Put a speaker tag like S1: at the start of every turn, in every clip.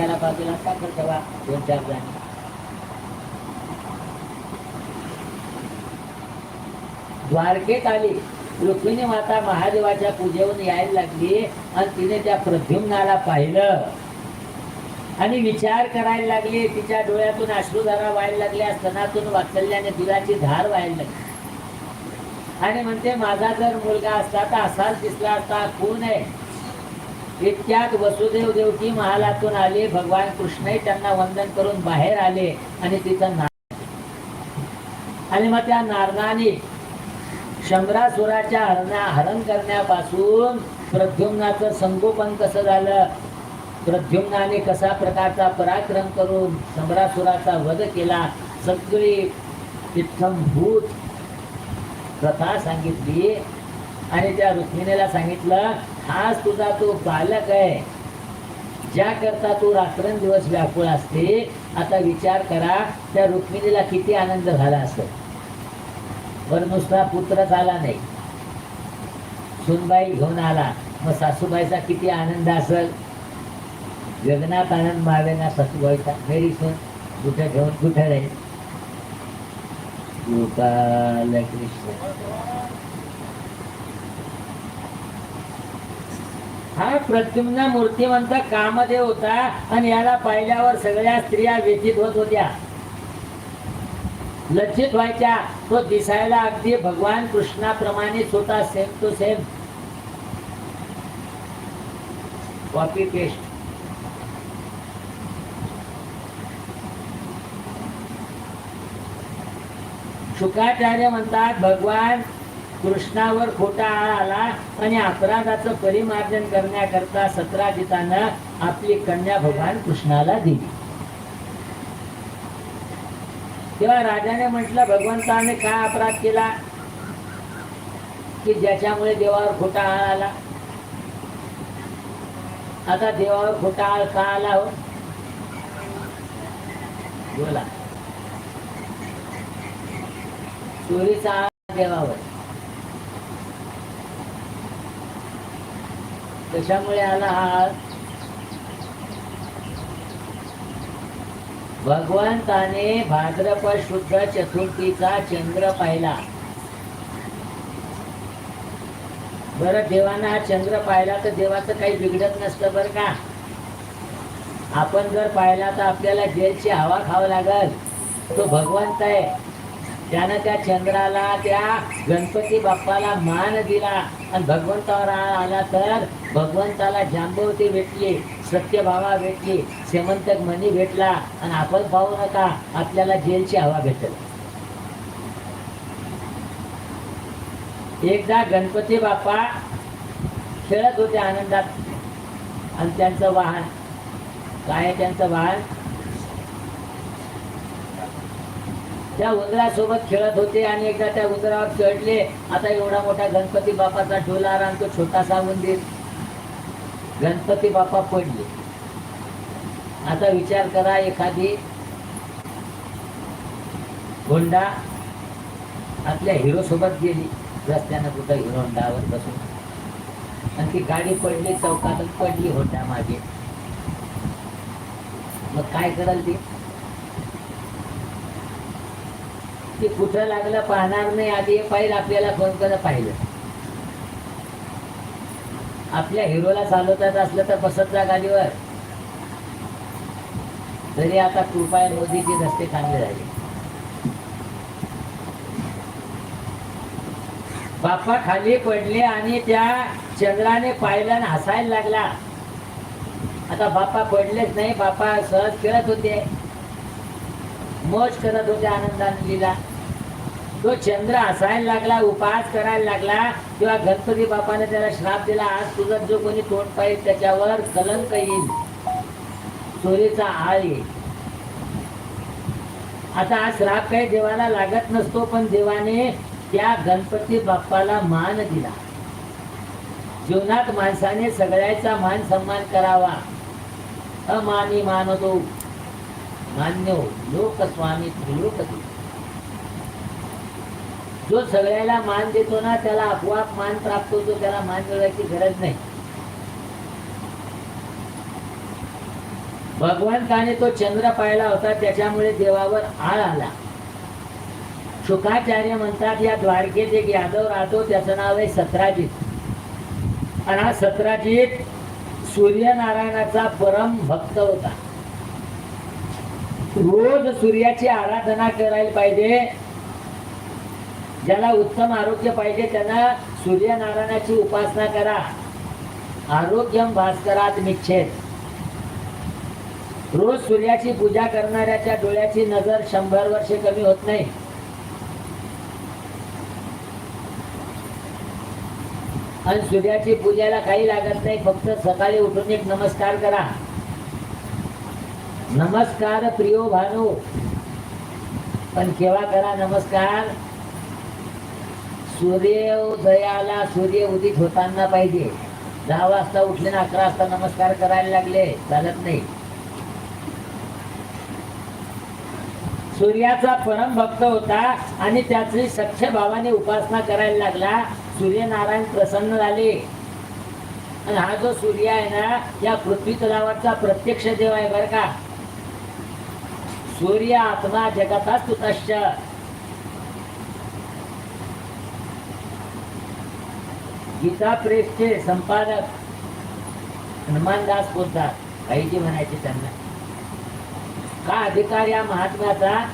S1: त्याला बाजूला साखर ठेवा दोन चार जण द्वारकेत आली. रुक्मिणी माता महादेवाच्या पूजेवरून यायला लागली आणि तिने त्या प्रद्युम्नाला पाहिलं. आणि विचार करायला लागली. तिच्या डोळ्यातून अश्रुधारा व्हायला लागल्या. स्तनातून वाचल्याने दुधाची धार व्हायला लागली. आणि म्हणते माझा जर मुलगा असता तर असाच दिसला असता. कोण आहे. इतक्यात वसुदेव देवकी महालातून आले भगवान कृष्णही त्यांना वंदन करून बाहेर आले आणि तिथं ना आणि मग त्या नारदाने शंभरासुराच्या हरणा हरण करण्यापासून प्रद्युम्नाचं संगोपन कसं झालं? प्रद्युम्नाने कसा प्रकारचा पराक्रम करून शंभरासुराचा वध केला? सगळी इत्थंभूत कथा सांगितली आणि त्या रुक्मिणीला सांगितलं आज तुझा तो बालक आहे. ज्या करता तू रात्रंदिवस व्याकुळ असते आता विचार करा त्या रुक्मिणीला किती आनंद झाला असेल. पण नुसता पुत्र झाला नाही. सुनबाई घेऊन आला. मग सासूबाईचा किती आनंद असेल? जगनाथ आनंद मावेना सासूबाईचा. घरी सून कुठे घेऊन कुठे राहील? गोपाल कृष्ण हा प्रद्युम्न मूर्तिमंत कामदेव होता आणि याला पाहिल्यावर सगळ्या स्त्रिया व्यथित होत होत्या. लज्जित व्हायच्या तो दिसायला अगदी भगवान कृष्णाप्रमाणेच होता same to same copy paste Shukacharya म्हणतात भगवान कृष्णावर खोटा आळ आला आणि अपराधाचं परिमार्जन करण्याकरता सतराजितानं आपली कन्या भगवान कृष्णाला दिली. तेव्हा राजाने म्हटलं भगवंताने काय अपराध केला? की ज्याच्यामुळे देवावर खोटा आळ आला? आता देवावर खोटा आळ का आला हो? बोला. चोरीचा आळ देवावर. कशामुळे आला हा भगवंताने भाद्रपद शुद्ध चतुर्थीचा चंद्र पाहिला. बरं देवानं हा चंद्र पाहिला तर देवाचं काही बिघडत नसतं बरं का? आपण जर पाहिला तर आपल्याला जेलची हवा खावं लागल. तो भगवंत आहे. त्यानं त्या चंद्राला त्या गणपती बाप्पाला मान दिला. आणि भगवंतावर आला तर भगवंताला जांबवती भेटली सत्यभावा भेटली सेमंतक मणी भेटला. आणि आपण पाहू नका आपल्याला जेलची हवा भेटेल. एकदा गणपती बाप्पा खेळत होते आनंदात. आणि त्यांचं वाहन काय त्यांचं वाहन? त्या उंदरासोबत खेळत होते आणि एकदा त्या उंदरावर चढले. आता एवढा मोठा गणपती बाप्पाचा डोलार आणि तो छोटासा उंदीर गणपती बाप्पा पडले. आता विचार करा एखादी होंडा आपल्या हिरो सोबत गेली. रस्त्यानं कुठं हिरो होंडावर बसून. आणि ती गाडी पडली चौकातून पडली होंडा मागे. मग काय कराल ती? की कुठं लागलं पाहणार नाही. आधी हे पाहिजे आपल्याला फोन करत पाहिलं. आपल्या हिरोला चालवतात असलं तर बसत जा गाडीवर. तरी आता कृपा मोदीचे रस्ते चांगले झाले. बाप्पा खाली पडले आणि त्या चंद्राने पाहिलं आणि हसायला लागला. आता बाप्पा पडलेच नाही. बाप्पा सहज खेळत होते. मोज करत होते आनंदाने लिला. तो चंद्र असायला लागला उपास करायला लागला किंवा गणपती बापाने त्याला श्राप दिला आज तुझा जो कोणी तोंड पाहिजे त्याच्यावर कलंक येईल. चोरीचा आळ येईल. आता हा श्राप काही देवाला लागत नसतो पण देवाने त्या गणपती बाप्पाला मान दिला. जीवनात माणसाने सगळ्याचा मान सन्मान करावा. अमानी मानतो मान्य हो लोक स्वामी त्रिलोक जो सगळ्याला मान देतो ना त्याला आपोआप मान प्राप्त होतो त्याला मान मिळवायची गरज नाही. भगवंताने तो चंद्र पाहिला होता त्याच्यामुळे देवावर आळ आला. शुकाचार्य म्हणतात या द्वारकेत एक यादव राहतो त्याचं नाव आहे सत्राजित. आणि हा सत्राजित सूर्यनारायणाचा परम भक्त होता. रोज सूर्याची आराधना करायला पाहिजे ज्याला उत्तम आरोग्य पाहिजे त्यांना सूर्यनारायणाची उपासना करा. आरोग्यम भास्करात निच्छेद. रोज सूर्याची पूजा करणाऱ्याच्या डोळ्याची नजर शंभर वर्षे कमी होत नाही. आणि सूर्याची पूजेला काही लागत नाही फक्त सकाळी उठून एक नमस्कार करा. नमस्कार प्रियो भानू. पण केव्हा करा नमस्कार? सूर्योदयाला सूर्य उदित होताना पाहिजे. दहा वाजता उठले ना अकरा वाजता नमस्कार करायला लागले चालत नाही. सूर्याचा परम भक्त होता आणि त्याची सख्य भावाने उपासना करायला लागला. सूर्यनारायण प्रसन्न झाले. आणि हा जो सूर्य आहे ना या पृथ्वी तलावाचा प्रत्यक्ष देव आहे बर का. सूर्य आत्मा जगताच तुतश्च गीता प्रेसचे संपादक हनुमानदास बोलतात काहीची म्हणायचे त्यांना. का अधिकार या महात्म्याचा?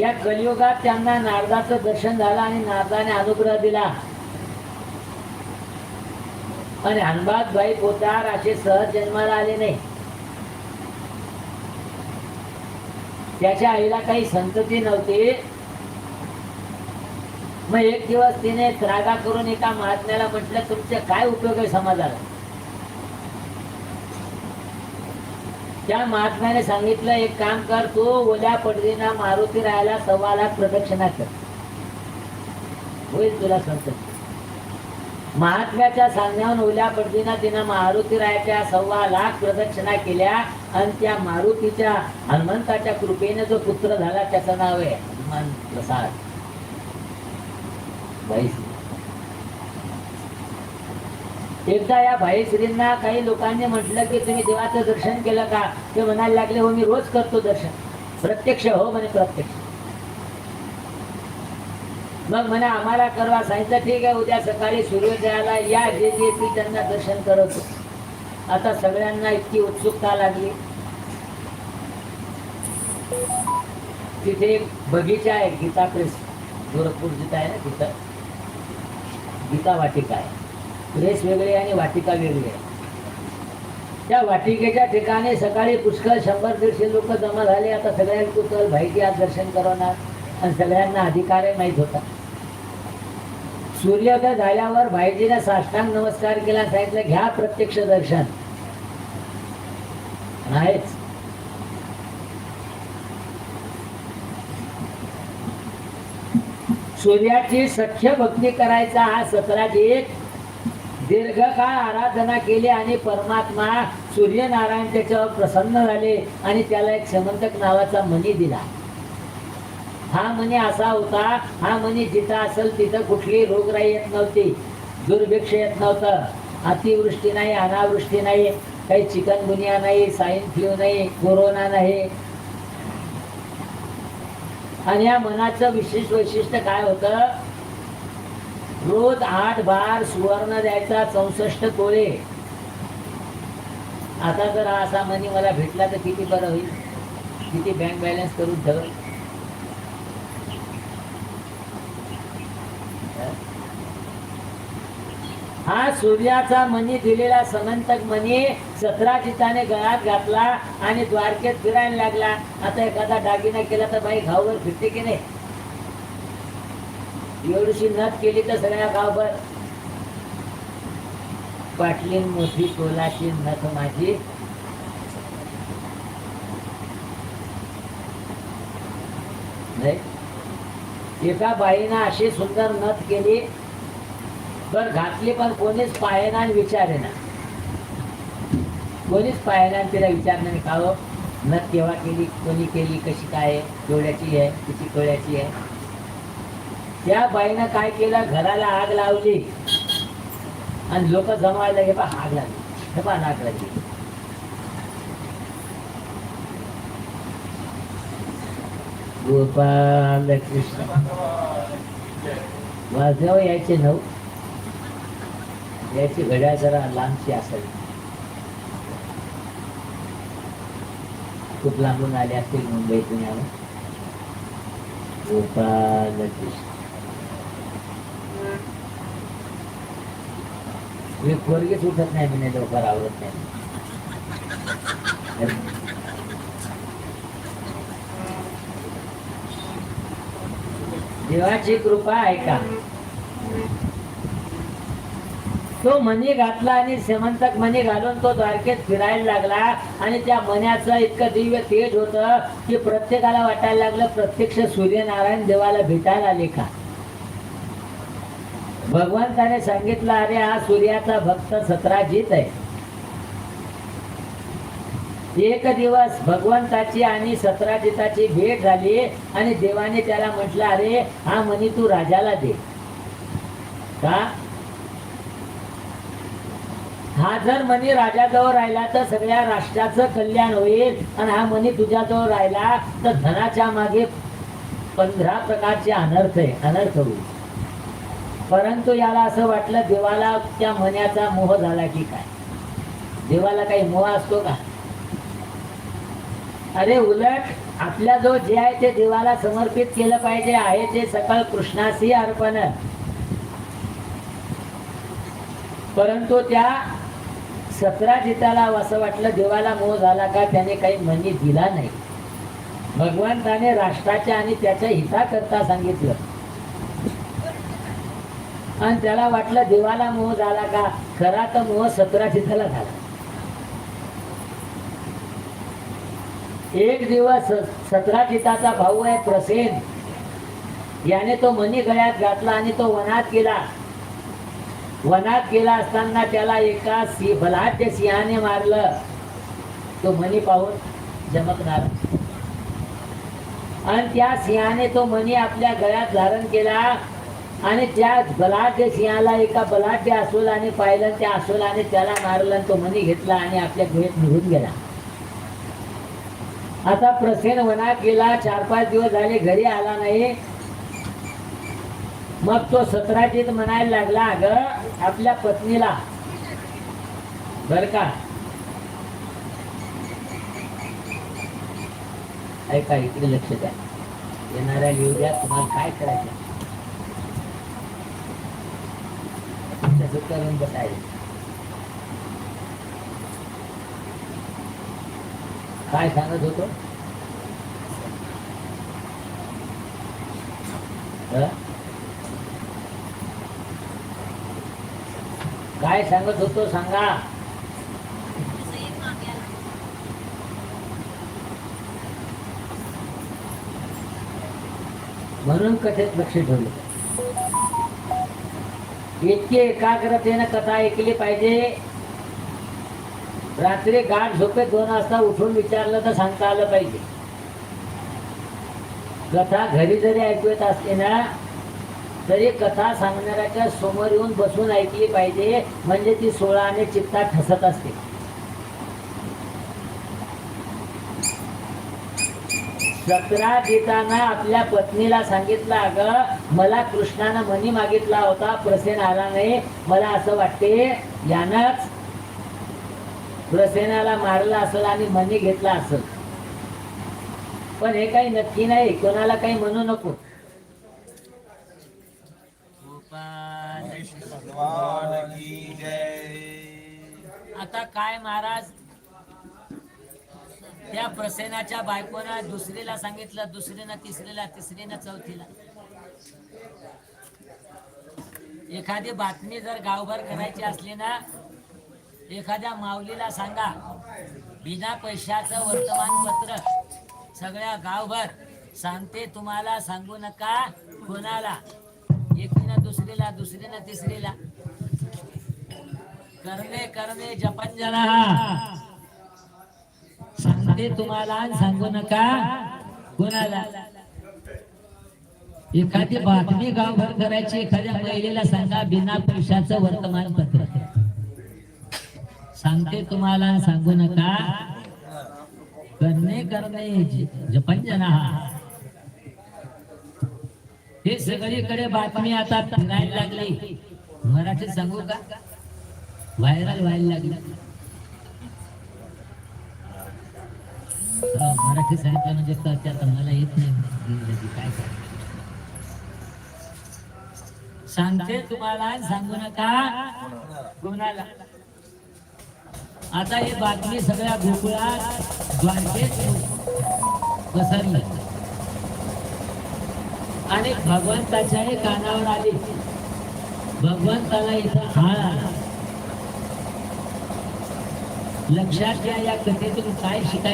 S1: या कलियुगात त्यांना नारदाचं दर्शन झालं आणि नारदाने अनुग्रह दिला. आणि हनुमात बाई पोतार असे सहज जन्माला आले नाही. त्याच्या आईला काही संतती नव्हती. मग एक दिवस तिने त्रागा करून एका महात्म्याला म्हटलं तुमचे काय उपयोग आहे समाजाला? त्या महात्म्याने सांगितलं एक काम कर तू ओल्या पडदीना मारुती राहायला सव्वा लाख प्रदक्षिणा कर. होईल तुला सांगत महात्म्याच्या सांगण्यावर ओल्या पडदीना तिनं मारुती रायाच्या सव्वा लाख प्रदक्षिणा केल्या आणि त्या मारुतीच्या हनुमंताच्या कृपेने जो पुत्र झाला त्याचं नाव आहे हनुमान प्रसाद. एकदा या भाईश्रींना काही लोकांनी म्हटलं की तुम्ही देवाचं दर्शन केलं का? ते म्हणायला लागले हो मी रोज करतो दर्शन. प्रत्यक्ष हो म्हणे प्रत्यक्ष. मग म्हणे आम्हाला करवा सांगितलं ठीक आहे उद्या सकाळी सूर्योदयाला या जे जे ती त्यांना दर्शन करत आता सगळ्यांना इतकी उत्सुकता लागली. तिथे एक बगीचा आहे गीता प्रेस गोरखपूर जिथं आहे ना तिथं. गीता वाटिका आहे. प्रेस वेगळी आणि वाटिका वेगळी. आहे त्या वाटिकेच्या ठिकाणी सकाळी पुष्कळ शंभर दीडशे लोक जमा झाले. आता सगळ्यांना कुतल भाईची आज दर्शन करवणार आणि सगळ्यांना अधिकारही माहीत होता सूर्योदय झाल्यावर भाईजीने साष्टांग नमस्कार केला सांगितलं घ्या प्रत्यक्ष दर्शन. नाहीच सूर्याची सख्य भक्ती करायचा हा सतराजीत दीर्घकाळ आराधना केली आणि परमात्मा सूर्यनारायण त्याच्यावर प्रसन्न झाले आणि त्याला एक समंतक नावाचा मणी दिला. हा मणी असा होता हा मणी जिथं असेल तिथं कुठली रोगराई येत नव्हती दुर्भिक्ष येत नव्हतं अतिवृष्टी नाही अनावृष्टी नाही काही चिकनगुनिया नाही स्वाईन फ्लू नाही कोरोना नाही आणि या मनाचं विशेष वैशिष्ट्य काय होतं? रोज आठ बार सुवर्ण द्यायचा चौसष्ट तोळे आता जर हा असा मनी मला भेटला तर किती बरं होईल? किती बँक बॅलन्स करून ठेवलं? हा सूर्याचा मनी दिलेला समंतक मनी सतरा चिताने गळ्यात घातला आणि द्वारकेत फिरायला लागला. आता एखादा दागिना केला तर बाई घावभर फिरते की नाही? एवढीशी नथ केली तर सगळ्या गावभर पाटलीन मोठी कोलाची नथ माझी. एका बाईनं अशी सुंदर नथ केली. पण घातली पण कोणीच पाहेना आणि विचारे ना. कोणीच पाहेना आणि तिला विचारणं का हो न केव्हा केली कोणी केली कशी काय आहे आहे किती केवढ्याची आहे? त्या बाईनं काय केलं घराला आग लावली. आणि लोक जमायला हे पा आग लागली हे पा आग लागली. गोपाल कृष्ण वाजव यायचे नऊ. याची घड्याळ जरा लांबची असावी खूप लांबून आले असतील मुंबई पुण्याला गोपाल मी पोरगीच उठत नाही म्हणे लवकर आवडत नाही. देवाची कृपा आहे का? तो मणी घातला आणि श्रीमंतक मणी घालून तो द्वारकेत फिरायला लागला. आणि त्या मण्याचं इतकं दिव्य तेज होत की प्रत्येकाला वाटायला लागलं प्रत्यक्ष सूर्यनारायण देवाला भेटायला आले का? भगवंताने सांगितलं अरे हा सूर्याचा भक्त सतराजीत आहे. एक दिवस भगवंताची आणि सतराजिताची भेट झाली आणि देवाने त्याला म्हटलं अरे हा मणी तू राजाला दे. का? हा जर मनी राजाजवळ राहिला तर सगळ्या राष्ट्राचं कल्याण होईल. आणि हा मनी तुझ्याजवळ राहिला तर धनाच्या मागे पंधरा प्रकारचे अनर्थ आहे अनर्थ होईल. परंतु याला असं वाटलं देवाला त्या मन्याचा मोह झाला की काय? देवाला काही मोह असतो का? अरे उलट आपल्या जो जे आहे ते देवाला समर्पित केलं पाहिजे आहे ते सकळ कृष्णाशी अर्पण. परंतु त्या सतरा जिताला असं वाटलं देवाला मोह झाला का त्याने काही मनी दिला नाही. भगवंताने राष्ट्राच्या आणि त्याच्या हिताकरता सांगितलं. आणि त्याला वाटलं देवाला मोह झाला का? खरा तर मोह सतरा जिताला झाला. एक दिवस सतरा चिताचा भाऊ आहे प्रसेन. याने तो मनी गळ्यात घातला आणि तो वनात गेला. वनात गेला असताना त्याला एका सिंह बलाढ्य सिंहाने मारलं. तो मणी पाहून चमकणार. आणि त्या सिंहाने तो मणी आपल्या गळ्यात धारण केला. आणि त्या बलाढ्य सिंहाला एका बलाढ्य अस्वलाने पाहिलं. त्या अस्वलाने त्याला मारलं आणि तो मणी घेतला आणि आपल्या गुहेत निघून गेला. आता प्रसेन वनात गेला. चार पाच दिवस झाले घरी आला नाही. मग तो सतराजीत म्हणायला लागला अगं आपल्या पत्नीला. बर का? ऐका इकडे लक्ष द्या. येणाऱ्या लिहू द्या तुम्हाला काय करायचं करून बसायचं. काय सांगत होतो? काय सांगत होतो सांगा. म्हणून कथेत लक्ष ठेवलं. इतके एकाग्रतेनं कथा ऐकली पाहिजे. रात्री गाठ झोपेत दोन वाजता उठून विचारलं तर सांगता आलं पाहिजे. कथा घरी जरी ऐकू येत असते ना तरी कथा सांगणाऱ्याच्या समोर येऊन बसून ऐकली पाहिजे म्हणजे ती सोळाने चित्ता ठसत असते. सतरा देताना आपल्या पत्नीला सांगितलं अगं मला कृष्णानं मनी मागितला होता प्रसेन आला नाही मला असं वाटते यानंच प्रसेनाला मारला असेल आणि मनी घेतला असेल. पण हे काही नक्की नाही कोणाला काही म्हणू नको.
S2: भगवान की जय.
S1: आता काय महाराज? त्या प्रसेनाच्या बायकोनं दुसरीला सांगितलं दुसरीनं तिसरीला तिसरीनं चौथीला. एखादी बातमी जर गावभर करायची असली ना एखाद्या माऊलीला सांगा बिना पैशाचं वर्तमानपत्र सगळ्या गावभर सांगते तुम्हाला सांगू नका कोणाला. एकीनं दुसरीला दुसरीनं तिसरीला. करणे करणे जपंजला सांगते तुम्हाला सांगू नका. कोणाला? एखादी बातमी गावभर करायची एखाद्या महिलेला सांगा बिना पैशाचं वर्तमानपत्र. सांगते तुम्हाला सांगू नका. करणे करणे जपंजना हे सगळीकडे बातमी आता फिरायला लागली. मराठी सांगू का? व्हायरल व्हायला लागली. मराठी सांगितलं म्हणजे आता मला येत नाही. काय सांगते तुम्हाला सांगू नका. कोणाला आता ही बातमी सगळ्या गोकुळात द्वारकेत पसरली. आणि भगवंताच्याही कानावर आली. भगवंताला इथं हाळ आला. लक्षात घ्या या कथेतून काय शिकाय